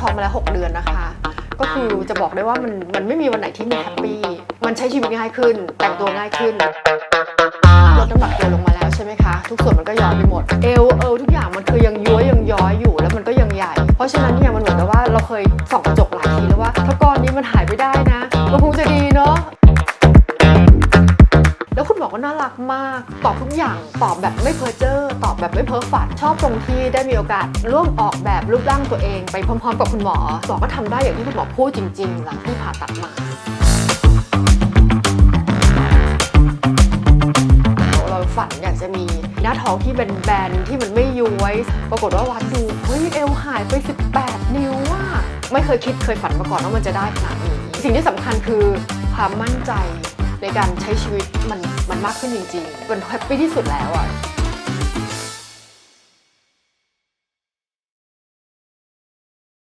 ท้องมาแล้ว 6 เดือนนะคะ ก็คือจะบอกได้ว่ามันมันไม่มีวันไหนที่ไม่แฮปปี้ มันใช้ชีวิตง่ายขึ้น แต่งตัวง่ายขึ้นลดน้ำหนักตัวลงมาแล้วใช่ไหมคะ ทุกส่วนมันก็ย้อยไปหมด เอวเอวทุกอย่างมันคือยังย้วยยังย้อยอยู่แล้วมันก็ยังใหญ่ เพราะฉะนั้นเนี่ยมันเหมือนกับว่าเราเคยส่องกระจกหลายทีแล้วว่า ถ้าก้อนนี้มันหายไปได้นะมันคงจะดีเนาะ ก็น่ารักมาก ตอบทุกอย่างตอบแบบไม่เพ้อเจ้อตอบแบบไม่เพ้อฝัน ชอบตรงที่ได้มีโอกาสร่วมออกแบบรูปร่างตัวเองไปพร้อมๆ กับคุณหมอหมอก็ทำได้อย่างที่คุณหมอพูดจริงๆหลังที่ผ่าตัดมาเราฝันอยากจะมีหน้าท้องที่เป็นแบนๆที่มันไม่ย้วย ปรากฏว่าวัดดูเฮ้ยเอวหายไป 18 นิ้วว่าไม่เคยคิดเคยฝันมาก่อนว่ามันจะได้ขนาดนี้ สิ่งที่สำคัญคือความมั่นใจ ในการใช้ชีวิตมันมันมากขึ้นจริงๆมันแฮปปี้ที่สุดแล้วอะ